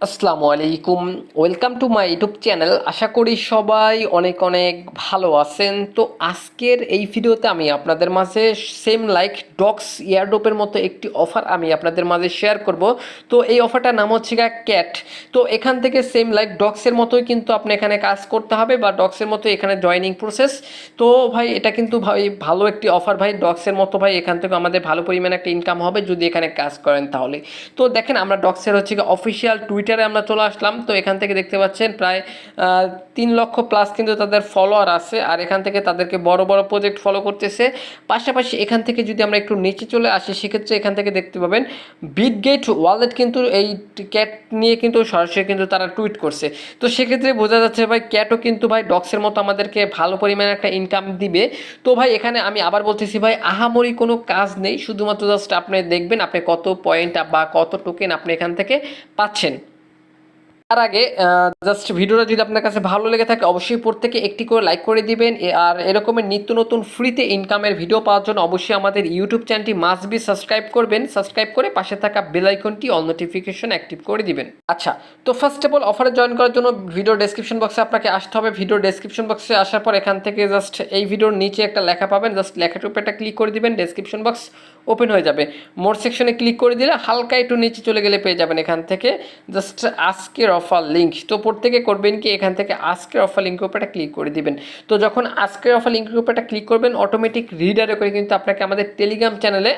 আসসালামু আলাইকুম। Welcome to my YouTube channel আশা করি সবাই অনেক অনেক ভালো আছেন। তো আজকের এই ভিডিওতে আমি আপনাদের মাঝে সেম লাইক ডক্স ইয়ারডোপের মতো একটি অফার আমি আপনাদের মাঝে শেয়ার করব। তো এই অফারটার নাম হচ্ছে গা ক্যাট তো এখান থেকে সেম লাইক ডক্সের মতোই কিন্তু আপনি এখানে কাজ করতে হবে বা ডক্সের মতো এখানে জয়নিং প্রসেস তো ভাই, এটা কিন্তু ভাই ভালো একটি অফার ভাই। ডক্সের মতো ভাই এখান থেকে আমাদের ভালো পরিমাণে একটা ইনকাম হবে যদি এখানে কাজ করেন তাহলে। তো দেখেন আমরা ডক্সের হচ্ছে গিয়ে অফিসিয়াল টুইটারে আমরা চলে আসলাম। তো এখান থেকে দেখতে পাচ্ছেন প্রায় তিন লক্ষ প্লাস কিন্তু তাদের ফলোয়ার আছে। আর এখান থেকে তাদেরকে বড় বড় প্রজেক্ট ফলো করতেছে। পাশাপাশি এখান থেকে যদি আমরা একটু নিচে চলে আসি, সেক্ষেত্রে এখান থেকে দেখতে পাবেন বিটগেট ওয়ালেট কিন্তু এই ক্যাট নিয়ে কিন্তু সরাসরি কিন্তু তারা টুইট করছে। তো সেক্ষেত্রে বোঝা যাচ্ছে ভাই ক্যাটও কিন্তু ভাই ডক্সের মতো আমাদেরকে ভালো পরিমাণে একটা ইনকাম দিবে। তো ভাই, এখানে আমি আবার বলতেছি ভাই, আহামরি কোনো কাজ নেই। শুধুমাত্র জাস্ট আপনি দেখবেন আপনি কত পয়েন্ট বা কত টোকেন আপনি এখান থেকে পাচ্ছেন। তার আগে জাস্ট ভিডিওটা যদি আপনার কাছে ভালো লেগে থাকে, অবশ্যই প্রত্যেকে একটি করে লাইক করে দিবেন। আর এরকমের নিত্য নতুন ফ্রিতে ইনকামের ভিডিও পাওয়ার জন্য অবশ্যই আমাদের ইউটিউব চ্যানেলটি মাস্ট বি সাবস্ক্রাইব করবেন। সাবস্ক্রাইব করে পাশে থাকা বেল আইকনটি অল নোটিফিকেশন অ্যাক্টিভ করে দিবেন। আচ্ছা তো ফার্স্ট অফ অল অফারে জয়েন করার জন্য ভিডিও ডেসক্রিপশন বক্সে আপনাকে আসতে হবে। ভিডিও ডেসক্রিপশন বক্সে আসার পর এখান থেকে জাস্ট এই ভিডিওর নিচে একটা লেখা পাবেন। জাস্ট লেখাটার উপর একটা ক্লিক করে দিবেন। ডেসক্রিপশন বক্স ওপেন হয়ে যাবে। মোর সেকশনে ক্লিক করে দিলে হালকা একটু নিচে চলে গেলে পেয়ে যাবেন এখান থেকে। জাস্ট আজকের অফার লিঙ্ক তো প্রত্যেকে করবেন কি, এখান থেকে আজকের অফার লিঙ্কের উপর একটা ক্লিক করে দিবেন। তো যখন আজকের অফার লিঙ্কের উপর একটা ক্লিক করবেন অটোমেটিক রিডারে করে কিন্তু আপনাকে আমাদের টেলিগ্রাম চ্যানেলে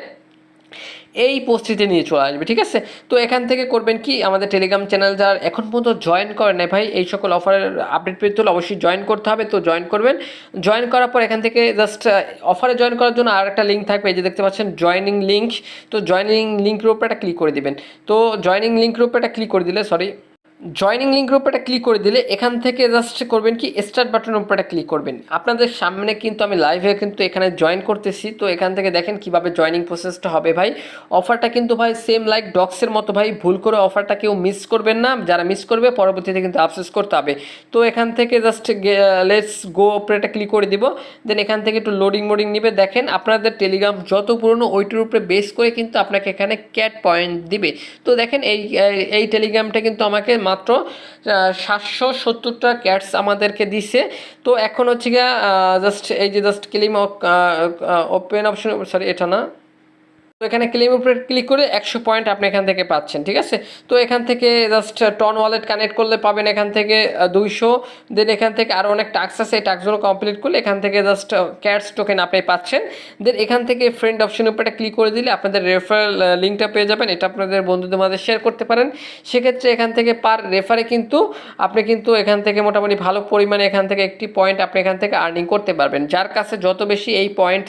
এই পোস্টটিতে নিয়ে চলে আসবে, ঠিক আছে? তো এখান থেকে করবেন কি, আমাদের টেলিগ্রাম চ্যানেল যারা এখন পর্যন্ত জয়েন করেন নাই ভাই, এই সকল অফারের আপডেট পেতে হলে অবশ্যই জয়েন করতে হবে, তো জয়েন করবেন। জয়েন করার পর এখান থেকে জাস্ট অফারে জয়েন করার জন্য আর একটা লিঙ্ক থাকবে, এই যে দেখতে পাচ্ছেন জয়েনিং লিঙ্ক তো জয়েনিং লিঙ্কের উপর একটা ক্লিক করে দিবেন। তো জয়েনিং লিঙ্কের উপরে একটা ক্লিক করে দিলে সরি জয়নিং লিঙ্কের উপর একটা ক্লিক করে দিলে এখান থেকে জাস্ট করবেন কি স্টার্ট বাটনের উপর একটা ক্লিক করবেন। আপনাদের সামনে কিন্তু আমি লাইভে কিন্তু এখানে জয়েন করতেছি, তো এখান থেকে দেখেন কীভাবে জয়নিং প্রসেসটা হবে ভাই। অফারটা কিন্তু ভাই সেম লাইক ডক্সের মতো ভাই, ভুল করে অফারটা কেউ মিস করবেন না। যারা মিস করবে, পরবর্তীতে কিন্তু আফসোস করতে হবে। তো এখান থেকে জাস্ট লেটস গো উপরে একটা ক্লিক করে দিব। দেন এখান থেকে একটু লোডিং মোডিং নিবে। দেখেন আপনাদের টেলিগ্রাম যত পুরনো, ওইটার উপরে বেস করে কিন্তু আপনাকে এখানে ক্যাট পয়েন্ট দিবে। তো দেখেন এই এই টেলিগ্রামটা কিন্তু আমাকে মাত্র সাতশো সত্তরটা ক্যাটস আমাদেরকে দিছে। তো এখন হচ্ছে গিয়া জাস্ট এই যে জাস্ট ক্লিম ওপেন অপশন সরি এটা না? তো এখানে ক্লেম উপরে ক্লিক করে একশো পয়েন্ট আপনি এখান থেকে পাচ্ছেন, ঠিক আছে? তো এখান থেকে জাস্ট টন ওয়ালেট কানেক্ট করলে পাবেন এখান থেকে দুইশো। দেন এখান থেকে আরও অনেক টাস্ক আছে, এই টাস্কগুলো কমপ্লিট করলে এখান থেকে জাস্ট ক্যাটস টোকেন আপনি পাচ্ছেন। দেন এখান থেকে ফ্রেন্ড অপশনের উপরে ক্লিক করে দিলে আপনাদের রেফারেল লিঙ্কটা পেয়ে যাবেন, এটা আপনাদের বন্ধুদের মাঝে শেয়ার করতে পারেন। সেক্ষেত্রে এখান থেকে পার রেফারে কিন্তু আপনি কিন্তু এখান থেকে মোটামুটি ভালো পরিমাণে এখান থেকে একটি পয়েন্ট আপনি এখান থেকে আর্নিং করতে পারবেন। যার কাছে যত বেশি এই পয়েন্ট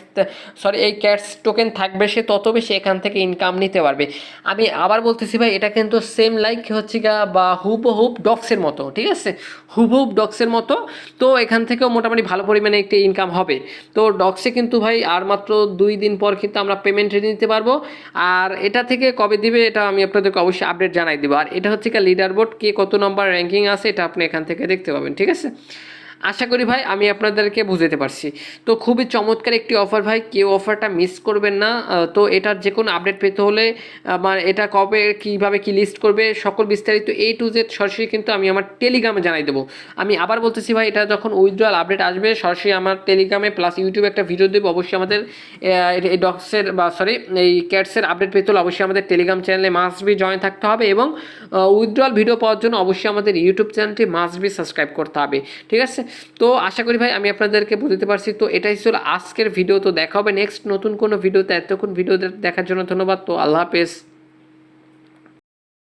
সরি এই ক্যাটস টোকেন থাকবে সে তত বেশি এখান থেকে ইনকাম নিতে পারবে। আমি আবার বলতেছি ভাই, এটা কিন্তু সেম লাইক হচ্ছে গা বা হুবহুব ডক্সের মতো, ঠিক আছে? হুবহুব ডক্সের মতো, তো এখান থেকেও মোটামুটি ভালো পরিমাণে একটি ইনকাম হবে। তো ডক্সে কিন্তু ভাই, আর মাত্র দুই দিন পর কিন্তু আমরা পেমেন্ট নিতে পারব। আর এটা থেকে কবে দিবে, এটা আমি আপনাদেরকে অবশ্যই আপডেট জানাই দেবো। আর এটা হচ্ছে কি লিডার বোর্ড কে কত নম্বর র্যাঙ্কিং আছে, এটা আপনি এখান থেকে দেখতে পাবেন, ঠিক আছে? আশা করি ভাই, আমি আপনাদেরকে বুঝাতে পারছি। তো খুবই চমৎকার একটি অফার ভাই, কেউ অফারটা মিস করবেন না। তো এটার যে কোনো আপডেট পেতে হলে আমার এটা কবে, কীভাবে, কি লিস্ট করবে, সকল বিস্তারিত এ টু জেড সরাসরি কিন্তু আমি আমার টেলিগ্রামে জানাই দেবো। আমি আবার বলতেছি ভাই, এটা যখন উইথড্রয়াল আপডেট আসবে, সরাসরি আমার টেলিগ্রামে প্লাস ইউটিউবে একটা ভিডিও দেবো, অবশ্যই আমাদের এই ডক্সের বা সরি এই ক্যাটসের আপডেট পেতে হলে অবশ্যই আমাদের টেলিগ্রাম চ্যানেলে মাস্ট বি জয়েন থাকতে হবে এবং উইথড্রয়াল ভিডিও পাওয়ার জন্য অবশ্যই আমাদের ইউটিউব চ্যানেলটি মাস্ট বি সাবস্ক্রাইব করতে হবে। ঠিক আছে? তো আশা করি ভাই আমি আপনাদেরকে বুঝতে পারছি। তো এটাই ছিল আজকের ভিডিও তো দেখা হবে নেক্সট নতুন কোনো ভিডিওতে এতক্ষণ ভিডিও দেখার জন্য ধন্যবাদ। তো আল্লাহ হাফেজ।